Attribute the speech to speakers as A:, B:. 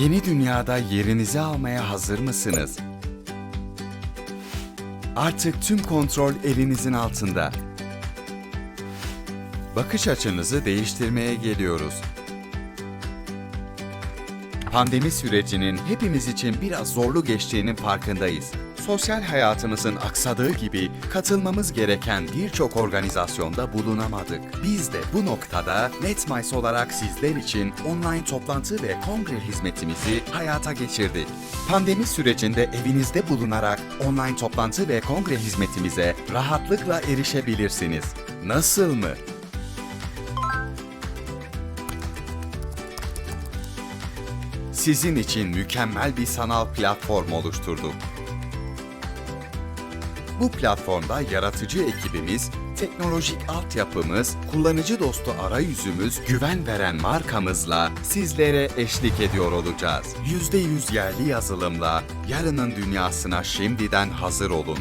A: Yeni dünyada yerinizi almaya hazır mısınız? Artık tüm kontrol elinizin altında. Bakış açınızı değiştirmeye geliyoruz. Pandemi sürecinin hepimiz için biraz zorlu geçtiğinin farkındayız. Sosyal hayatımızın aksadığı gibi katılmamız gereken birçok organizasyonda bulunamadık. Biz de bu noktada NetMice olarak sizler için online toplantı ve kongre hizmetimizi hayata geçirdik. Pandemi sürecinde evinizde bulunarak online toplantı ve kongre hizmetimize rahatlıkla erişebilirsiniz. Nasıl mı? Sizin için mükemmel bir sanal platform oluşturduk. Bu platformda yaratıcı ekibimiz, teknolojik altyapımız, kullanıcı dostu arayüzümüz, güven veren markamızla sizlere eşlik ediyor olacağız. %100 yerli yazılımla yarının dünyasına şimdiden hazır olun.